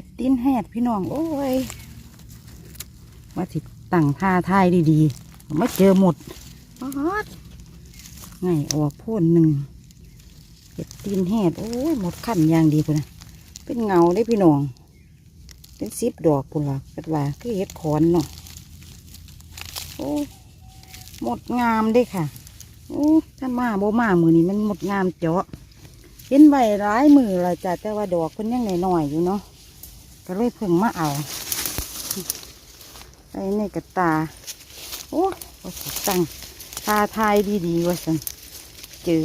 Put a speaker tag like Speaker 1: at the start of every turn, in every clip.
Speaker 1: ฮ็ดตีนแหดพี่น้อง โอ้ยว่าสิตั้งท่าทายดีๆมาเจอหมดปอดไงออกพ่นหนึ่งเฮ็ดตีนแหดโอ้ยหมดขั้นอย่างดีพุ่นนะเป็นเงาได้พี่น้อง เป็นซิบดอกพุ่นละกัดว่าคือเฮ็ดขอนเนาะโอ้ยหมดงามเด้ค่ะโอ้ท่านมาบ่มามือนี้มันหมดงามเจาะเห็นใบร้ายมือและจ้ะแต่ว่าดอกเพิ่นยังหน่อยๆอยู่เนาะ ก็เลยพิ่งมาเอาไอ้นี่กระตา โอ้ว่าสิตั้งตาทายดีๆว่าสันเจอ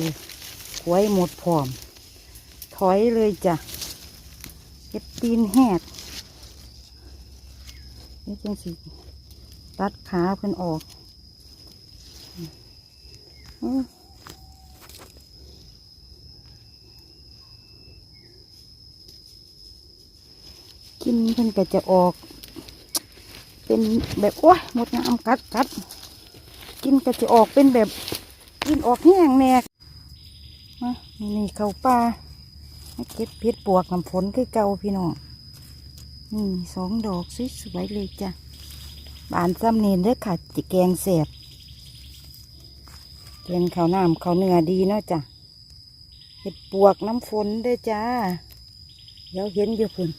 Speaker 1: หวยหมดพร้อม ถอยเลยจ้ะเก็บตีนแหดนี่จังสิตัดขาเพิ่นออกอ กินเพิ่นก็จะออก เป็นแบบโอ้ยหมดน้ำกัดกัดกินก็จะออกเป็นแบบกินออกแห้งแนกมานี่เขาป่าเก็บเพชรปวกน้ำฝนคือเก่าพี่น้องนี่สองดอกสวยๆเลยจ้ะบานซ้ำเนียนเด้อค่ะจิแกงเสียบแกงข้าวน้ำข้าวเนื้อดีเนาะจ้ะเห็ดปวกน้ำฝนเด้จ้า เดี๋ยวเห็นอยู่พุ่น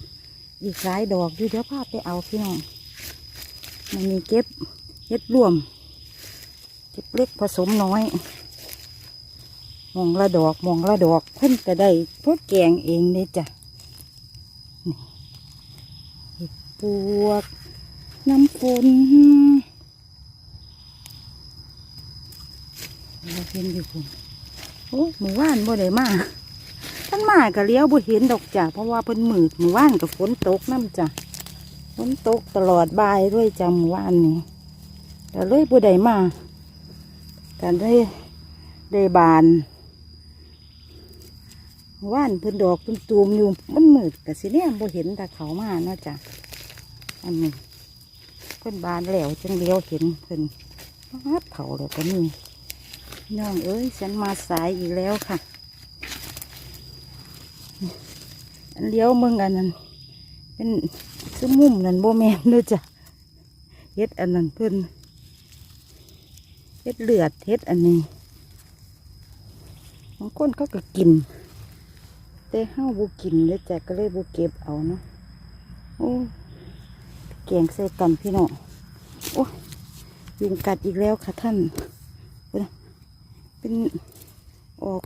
Speaker 1: อีกหลายดอกอยู่เดี๋ยวพาไปเอาพี่น้องมันมีเก็บเฮ็ดรวม เก็บเล็กผสมน้อยมองละดอกมองละดอกเพิ่นก็ได้พวกแกงเองเลยจ้ะนี่เห็ดปวกน้ำฝนเราเห็นอยู่คุณโอ้หมู่ว่านบ่ได้มาท่านมาก็เลี้ยวบ่เห็นดอกจ้ะเพราะว่าเพิ่นมืดมือว่านกับฝนตกน้ำจ้ะฝนตกตลอดบ่ายด้วยจ้ะมือว่านนี่แต่เลยบ่ได้มาการได้ได้บานม่ว่านเพิ่นดอกพิ่นตูมอยู่มันมืดก็สิเนี่ยบ่เห็นแต่เขามาเนาะจ้ะอันนี้เพิ่นบานแล้วจังเลี้ยวเห็นเพิ่นฮัดเผาแล้วก็มีพี่น้องเอ้ยฉันมาสายอีกแล้วค่ะ อันเลี้ยวมึงอันนั้นเป็นซุ้มมุมนั่นโบแมนเลยจ้ะเฮ็ดอันนั้นเพิ่นเฮ็ดเลือดเฮ็ดอันนี้บางคนเขาก็กิน แต่ห้าบูกินเลยจ้ะก็เลยบูเก็บเอาเนาะโอ้แกงใส่กันพี่น้องโอ้ยุงกัดอีกแล้วค่ะท่านเป็นออก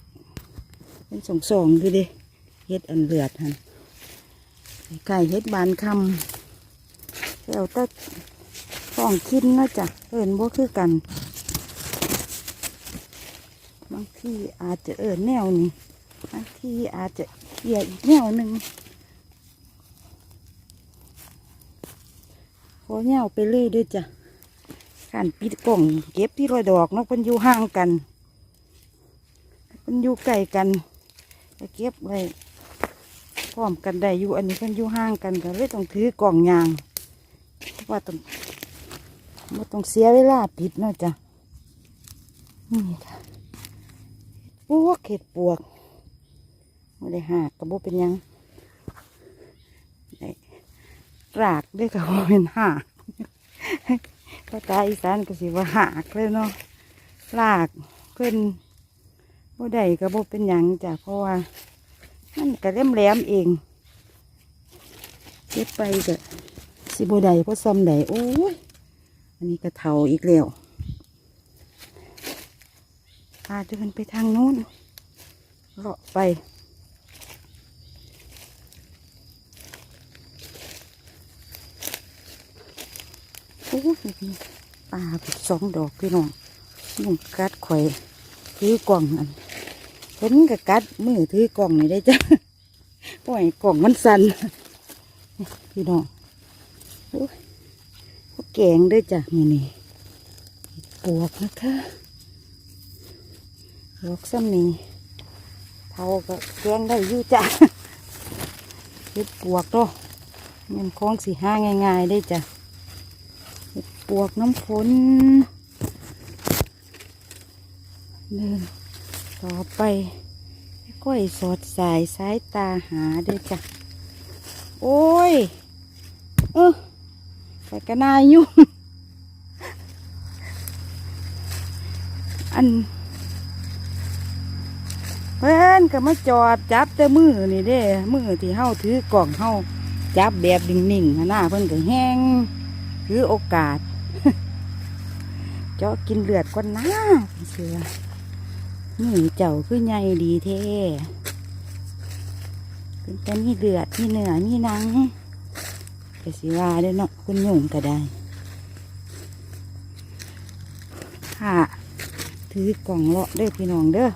Speaker 1: เป็นสองสองดูดิ เฮ็ดอันเลือดหันไก่เฮ็ดบานคำแล้วตัฟองคินนาะจ้ะเอิญบ่คือกัน บางที่อาจจะเอิญแนวนี้บางที่อาจจะเขี่ยอีกแนวหนึ่งพอแนวไปเรื่อยด้วยจ้ะการปิดกล่องเก็บที่รอยดอกเนาะเพิ่นอยู่ห่างกันเพิ่นอยู่ใกล้กันเก็บไว้ ร้อมกันได้อยู่อันนี้เพิ่นอยู่ห่างกันก็เลยต้องถือกล่องยางเพราะว่าต้องไม่ต้องเสียเวลาปิดเนาะจ้ะนี่ค่ะปวกเห็ดปวกไม่ได้หักกระโบเป็นยังได้รากด้วยกับเป็นหักภาษาอีสานก็สิว่าหักเลยเนาะรากเพิ่อนบ่ได้ก็บ่เป็นยังจ้ะเพราะว่า มันก็แหลมแหลมเองเก็บไปก็สิบ่ได้เพราะซ้ำได้โอ้ยอันนี้ก็เทาอีกแล้วพาเดินไปทางนู้นเลาะไป โอ้ยนี่ปลาสองดอกพี่น้องนุ่งกัดข่อยถือกล่องอัน เพิ่นก็กัดมือถือกล่องนี่ได้จ้ะปล่อยกล่องมันสั่นพี่น้องโอ้ยพวกแกงด้วยจ้ะมือนี่ปวกนะคะดอกซ้ำนี่เท่าก็แกงได้อยู่จ้ะเห็ดปวกเนาะมันคล้องสีห้าง่ายๆได้จ้ะเห็ดปวกน้ำฝนเดิน ต่อไปค่อยสอดสายสายตาหาด้วยจ้ะ โอ้ย เออไปกระนายยุ่งอันเพื่อนก็มาจอดจับแต่มือนี่เด้ มือที่เฮาถือกล่องเฮาจับแบบนิ่งๆหนหน้าเพิ่อนก็แห้งถือโอกาส เจาะกินเลือดก่อนนะเชื่อ มือเจ้าคือใหญ่ดีเท่เป็นแต่มีเลือดมีเนื้อมีหนังก็สิว่าเด้อเนาะคุณหยุ่งก็ได้ค่ะถือกล่องเลาะเด้อพี่น้องเด้อ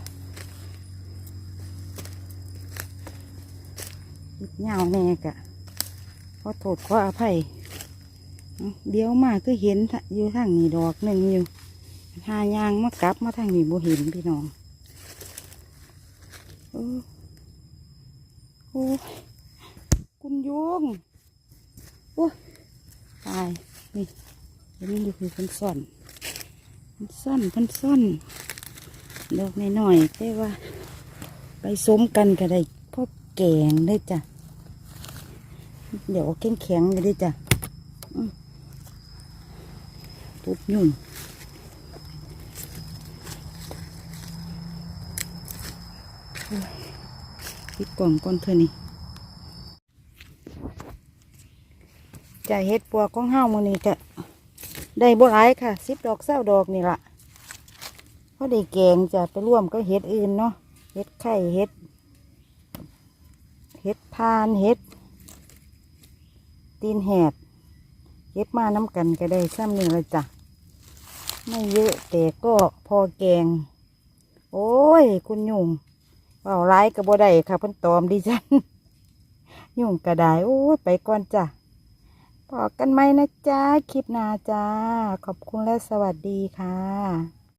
Speaker 1: ยิบเงาแน่กะขอโทษขออภัย เดี๋ยวมาก็เห็นอยู่ทางนี้ดอกหนึ่งอยู่หายางมากลับมาทางนี้บ่เห็นพี่น้อง โอ้โอ้คุณยุงโอ้ตาย นี่เห็นอยู่คือคนซ่อนพิ่นซ่อนพิ่นซ่อนดอกน้อยๆแต่ว่า ไปสมกันก็ได้พอแกงได้จ้ะ เดี๋ยวแข็งแข็งได้จ้ะตุดยุ่งโอ้ย ปิดกล่องก่อนเถอะนี่จะเฮ็ดปัวของเฮ้ามือนี้กะได้บ่หลายค่ะสิบดอกเศร้าดอกนี่ละเพราะได้แกงจะไปร่วมก็เห็ดอื่นเนาะเห็ดไข่เห็ดเห็ดพานเห็ด ตีนแหดเก็บมาน้ำกันก็ได้ซ้ำนี่ละจ้ะไม่เยอะแต่ก็พอแกง โอ้ย คุณยุง เบาร้ายกับบ่ได้ค่ะเพิ่นตอมดิฉัน ยุ่งกระไดโอ้ไปก่อนจ้ะบอกกันไหมนะจ๊ะ คลิปหน้าจ้า ขอบคุณและสวัสดีค่ะ